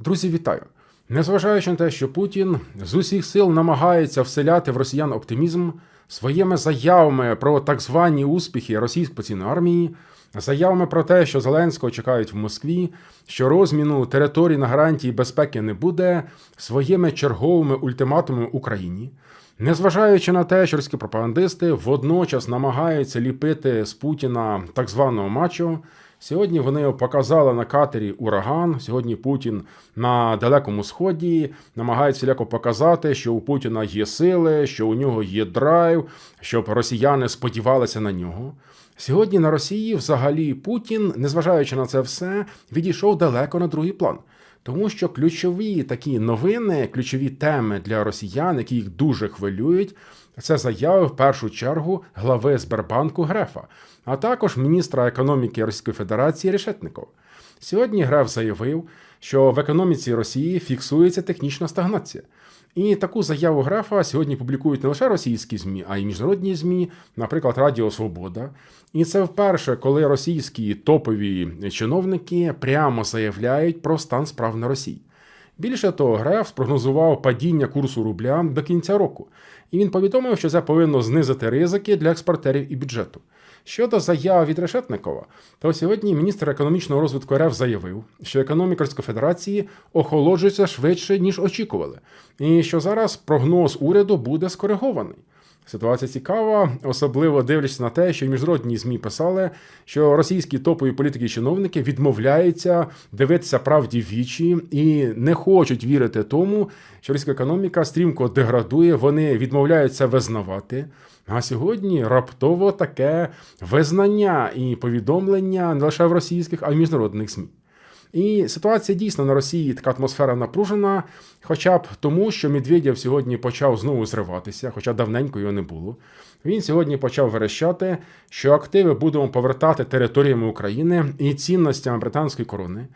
Друзі, вітаю! Незважаючи на те, що Путін з усіх сил намагається вселяти в росіян оптимізм своїми заявами про так звані успіхи російської поційної армії, заявами про те, що Зеленського чекають в Москві, що розміну територій на гарантії безпеки не буде, своїми черговими ультиматумами Україні. Незважаючи на те, що російські пропагандисти водночас намагаються ліпити з Путіна так званого мачо, сьогодні вони показали на катері Ураган. Сьогодні Путін на далекому сході намагається ляко показати, що у Путіна є сили, що у нього є драйв, щоб росіяни сподівалися на нього. Сьогодні на Росії взагалі Путін, незважаючи на це все, відійшов далеко на другий план. Тому що ключові такі новини, ключові теми для росіян, які їх дуже хвилюють, це заяви в першу чергу глави Сбербанку Грефа, а також міністра економіки Російської Федерації Решетникова. Сьогодні Греф заявив, що в економіці Росії фіксується технічна стагнація. І таку заяву графа сьогодні публікують не лише російські ЗМІ, а й міжнародні ЗМІ, наприклад, Радіо Свобода. І це вперше, коли російські топові чиновники прямо заявляють про стан справ на Росії. Більше того, Греф спрогнозував падіння курсу рубля до кінця року, і він повідомив, що це повинно знизити ризики для експортерів і бюджету. Щодо заяв від Решетникова, то сьогодні міністр економічного розвитку РФ заявив, що економіка Федерації охолоджується швидше, ніж очікували, і що зараз прогноз уряду буде скоригований. Ситуація цікава, особливо дивлячись на те, що міжнародні змі писали, що російські топові політики і чиновники відмовляються дивитися правді вічі і не хочуть вірити тому, що російська економіка стрімко деградує. Вони відмовляються визнавати. А сьогодні раптово таке визнання і повідомлення не лише в російських, а й в міжнародних ЗМІ. І ситуація дійсно на Росії така атмосфера напружена, хоча б тому, що Медведєв сьогодні почав знову зриватися, хоча давненько його не було. Він сьогодні почав верещати, що активи будемо повертати територіями України і цінностями британської корони.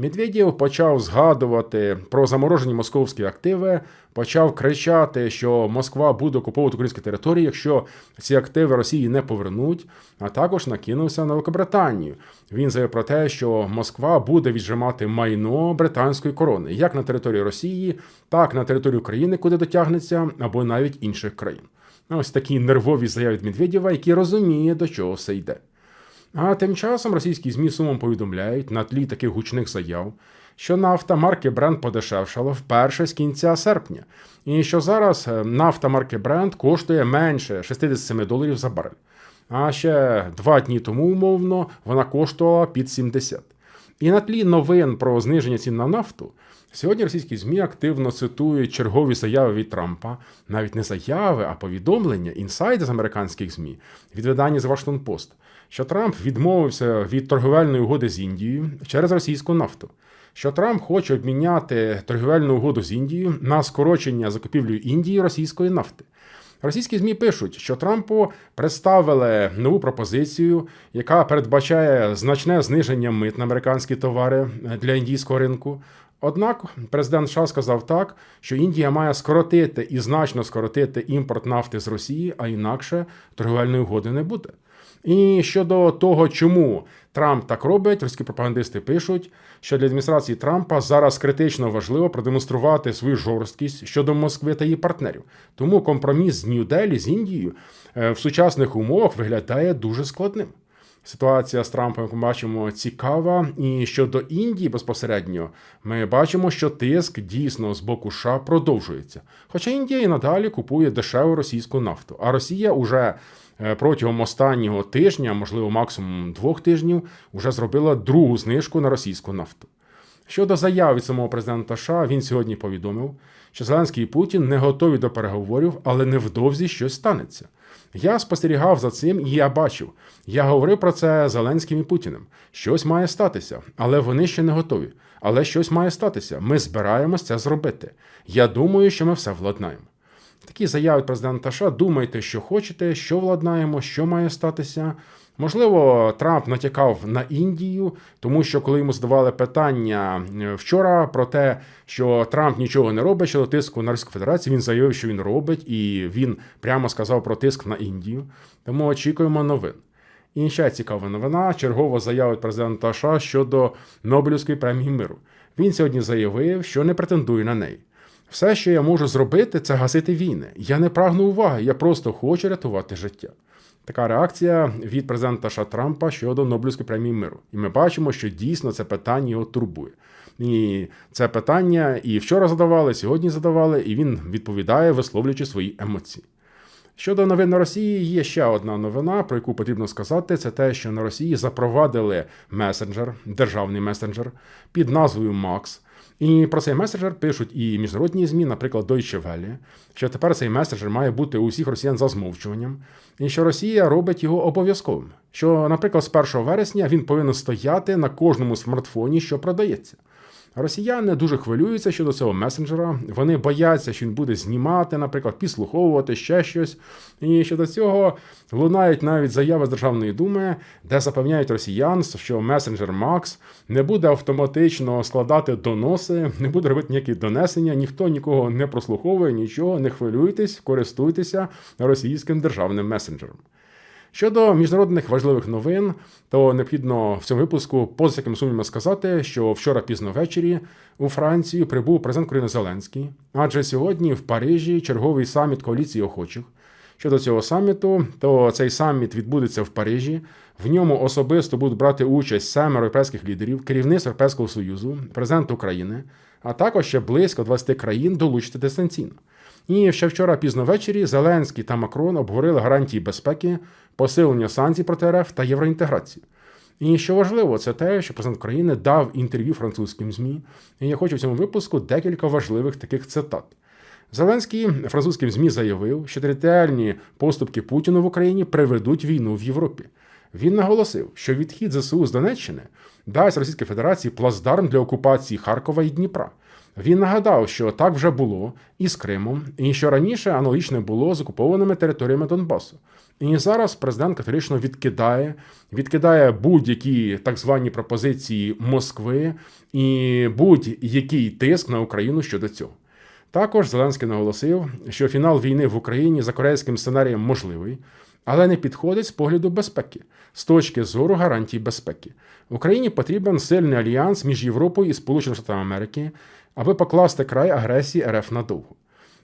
Медведєв почав згадувати про заморожені московські активи, почав кричати, що Москва буде окуповувати українські території, якщо ці активи Росії не повернуть, а також накинувся на Великобританію. Він заявив про те, що Москва буде віджимати майно британської корони, як на території Росії, так і на території України, куди дотягнеться, або навіть інших країн. Ось такі нервові заяви від Медведєва, які розуміє, до чого все йде. А тим часом російські ЗМІ сумом повідомляють на тлі таких гучних заяв, що нафта марки Бренд подешевшала вперше з кінця серпня, і що зараз е, нафта марки Бренд коштує менше 67 доларів за барель. А ще два дні тому, умовно, вона коштувала під 70. І на тлі новин про зниження цін на нафту. Сьогодні російські ЗМІ активно цитують чергові заяви від Трампа, навіть не заяви, а повідомлення інсайди з американських ЗМІ від видання The Washington Post, що Трамп відмовився від торговельної угоди з Індією через російську нафту. Що Трамп хоче обміняти торговельну угоду з Індією на скорочення закупівлю Індії російської нафти. Російські ЗМІ пишуть, що Трампу представили нову пропозицію, яка передбачає значне зниження мит на американські товари для індійського ринку. Однак президент США сказав так, що Індія має скоротити і значно скоротити імпорт нафти з Росії, а інакше торговельної угоди не буде. І щодо того, чому Трамп так робить, російські пропагандисти пишуть, що для адміністрації Трампа зараз критично важливо продемонструвати свою жорсткість щодо Москви та її партнерів. Тому компроміс з Нью-Делі, з Індією в сучасних умовах виглядає дуже складним. Ситуація з Трампом, як ми бачимо, цікава. І щодо Індії безпосередньо, ми бачимо, що тиск дійсно з боку США продовжується. Хоча Індія і надалі купує дешеву російську нафту, а Росія уже протягом останнього тижня, можливо, максимум двох тижнів, вже зробила другу знижку на російську нафту. Щодо заяв від самого президента США, він сьогодні повідомив, що Зеленський і Путін не готові до переговорів, але невдовзі щось станеться. Я спостерігав за цим і я бачив. Я говорив про це Зеленським і Путіним. Щось має статися, але вони ще не готові. Але щось має статися. Ми збираємось це зробити. Я думаю, що ми все владнаємо. Такі заяви президента США. Думайте, що хочете, що владнаємо, що має статися. Можливо, Трамп натякав на Індію, тому що коли йому задавали питання вчора про те, що Трамп нічого не робить щодо тиску на Російську Федерацію, він заявив, що він робить, і він прямо сказав про тиск на Індію. Тому очікуємо новин. І ще цікава новина: чергова заява від президента США щодо Нобелівської премії миру. Він сьогодні заявив, що не претендує на неї. Все, що я можу зробити, це гасити війни. Я не прагну уваги, я просто хочу рятувати життя. Така реакція від президента США Трампа щодо Нобелівської премії миру. І ми бачимо, що дійсно це питання його турбує. І це питання і вчора задавали, сьогодні задавали, і він відповідає, висловлюючи свої емоції. Щодо новин Росії, є ще одна новина, про яку потрібно сказати, це те, що на Росії запровадили месенджер, державний месенджер під назвою Макс. І про цей меседжер пишуть і міжнародні ЗМІ, наприклад, Deutsche Welle, що тепер цей меседжер має бути у всіх росіян за змовчуванням, і що Росія робить його обов'язковим. Що, наприклад, з 1 вересня він повинен стояти на кожному смартфоні, що продається. Росіяни дуже хвилюються щодо цього месенджера. Вони бояться, що він буде знімати, наприклад, підслуховувати ще щось. І щодо цього лунають навіть заяви з Державної думи, де запевняють росіян, що месенджер Макс не буде автоматично складати доноси, не буде робити ніякі донесення, ніхто нікого не прослуховує, нічого, не хвилюйтесь, користуйтеся російським державним месенджером. Щодо міжнародних важливих новин, то необхідно в цьому випуску поза всяким сумнівом сказати, що вчора пізно ввечері у Францію прибув президент України Зеленський, адже сьогодні в Парижі черговий саміт коаліції охочих. Щодо цього саміту, то цей саміт відбудеться в Парижі. В ньому особисто будуть брати участь семеро європейських лідерів, керівництво Європейського Союзу, президент України, а також ще близько 20 країн долучити дистанційно. І ще вчора пізно ввечері Зеленський та Макрон обговорили гарантії безпеки, посилення санкцій проти РФ та євроінтеграцію. І що важливо, це те, що президент країни дав інтерв'ю французьким ЗМІ. І я хочу в цьому випуску декілька важливих таких цитат. Зеленський французьким ЗМІ заявив, що територіальні поступки Путіну в Україні приведуть війну в Європі. Він наголосив, що відхід ЗСУ з Донеччини дасть Російській Федерації плацдарм для окупації Харкова і Дніпра. Він нагадав, що так вже було і з Кримом, і що раніше аналогічне було з окупованими територіями Донбасу. І зараз президент категорично відкидає, відкидає будь-які так звані пропозиції Москви і будь-який тиск на Україну щодо цього. Також Зеленський наголосив, що фінал війни в Україні за корейським сценарієм можливий, але не підходить з погляду безпеки, з точки зору гарантій безпеки. Україні потрібен сильний альянс між Європою і Сполученими Штатами Америки, аби покласти край агресії РФ надовго.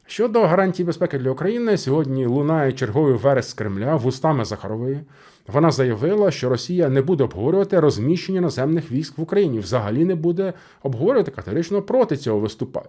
Щодо гарантій безпеки для України, сьогодні лунає черговий верес з Кремля вустами Захарової. Вона заявила, що Росія не буде обговорювати розміщення наземних військ в Україні, взагалі не буде обговорювати категорично проти цього виступає.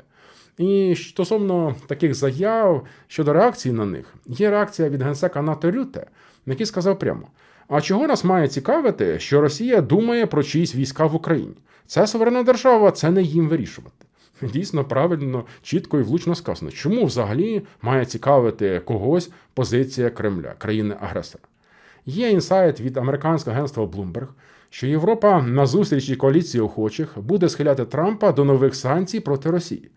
І стосовно таких заяв щодо реакції на них, є реакція від генсека НАТО Рюте, який сказав прямо: а чого нас має цікавити, що Росія думає про чиїсь війська в Україні? Це суверенна держава, це не їм вирішувати. Дійсно правильно, чітко і влучно сказано, чому взагалі має цікавити когось позиція Кремля, країни-агресора. Є інсайт від американського агентства Bloomberg, що Європа на зустрічі коаліції охочих буде схиляти Трампа до нових санкцій проти Росії.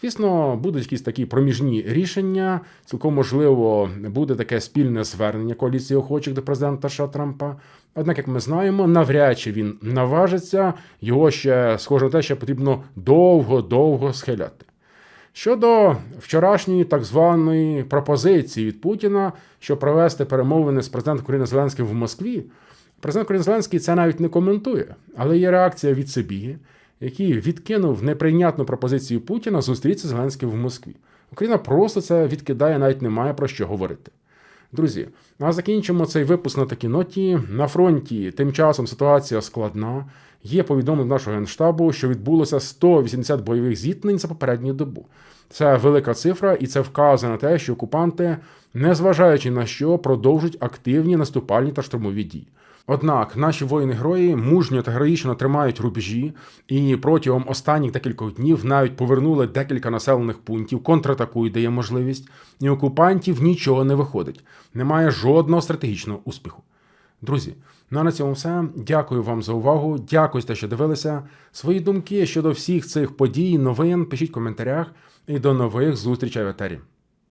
Звісно, будуть якісь такі проміжні рішення. Цілком можливо, буде таке спільне звернення коаліції охочих до президента США Трампа. Однак, як ми знаємо, навряд чи він наважиться, його ще схоже на те, що потрібно довго-довго схиляти. Щодо вчорашньої так званої пропозиції від Путіна, щоб провести перемовини з президентом України Зеленським в Москві, президент України Зеленський це навіть не коментує, але є реакція від Сибіги який відкинув неприйнятну пропозицію Путіна зустрітися з Зеленським в Москві. Україна просто це відкидає, навіть не має про що говорити. Друзі, а закінчимо цей випуск на такій ноті. На фронті тим часом ситуація складна. Є повідомлення нашого генштабу, що відбулося 180 бойових зіткнень за попередню добу. Це велика цифра, і це вказує на те, що окупанти, незважаючи на що, продовжують активні наступальні та штурмові дії. Однак наші воїни-герої мужньо та героїчно тримають рубежі, і протягом останніх декількох днів навіть повернули декілька населених пунктів, контратакують, дає можливість, і окупантів нічого не виходить. Немає жодного стратегічного успіху. Друзі, ну а на цьому все. Дякую вам за увагу. Дякую, за те, що дивилися. Свої думки щодо всіх цих подій, новин пишіть в коментарях і до нових зустрічей в етері.